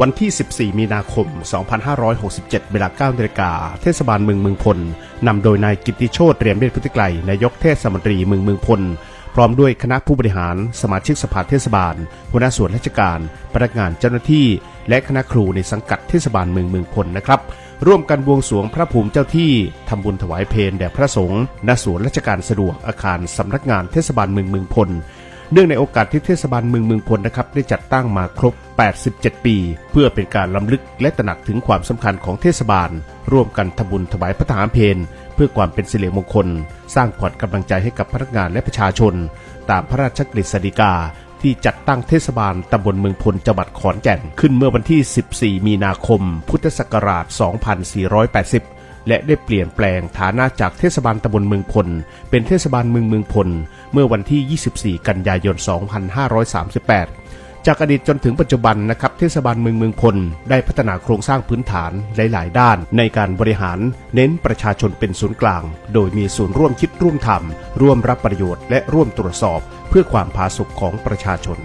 วันที่ 14 มีนาคม 2567 เวลา9นาฬิกา เทศบาลเมืองเมืองพล นำโดยนายกิติโชตเรียมเวชพุทธิไกรนายกเทศมนตรีเมืองเมืองพล พร้อมด้วยคณะผู้บริหาร สมาชิกสภาเทศบาล หัวหน้าส่วนราชการ พนักงานเจ้าหน้าที่ และคณะครูในสังกัดเทศบาลเมืองเมืองพลนะครับ ร่วมกันบวงสรวงพระภูมิเจ้าที่ ทำบุญถวายเพลแด่พระสงฆ์ณสวนราชการสะดวกอาคารสำนักงานเทศบาลเมืองเมืองพล เนื่องในโอกาสที่เทศบาลเมืองเมืองพลนะครับได้จัดตั้งมาครบ 87 ปี เพื่อเป็นการล้ำลึกและตระหนักถึงความสำคัญของเทศบาล ร่วมกันทำบุญถวายพระทหารเพลเพื่อความเป็นสิริมงคล สร้างขวัญกำลังใจให้กับพนักงานและประชาชน ตามพระราชกฤษฎีกาที่จัดตั้งเทศบาลตำบลเมืองพลจังหวัดขอนแก่น ขึ้นเมื่อวันที่ 14 มีนาคม พุทธศักราช 2480 และได้เปลี่ยนแปลงฐานะจากเทศบาลตำบลเมืองพล เป็นเทศบาลเมืองเมืองพล เมื่อวันที่ 24 กันยายน 2538 จากอดีตจนถึงปัจจุบันนะครับ เทศบาลเมืองเมืองพล ได้พัฒนาโครงสร้างพื้นฐานหลาย ๆ ด้าน ในการบริหารเน้นประชาชนเป็นศูนย์กลาง โดยมีศูนย์ร่วมคิดร่วมทำร่วมรับประโยชน์และร่วมตรวจสอบ เพื่อความผาสุกของประชาชน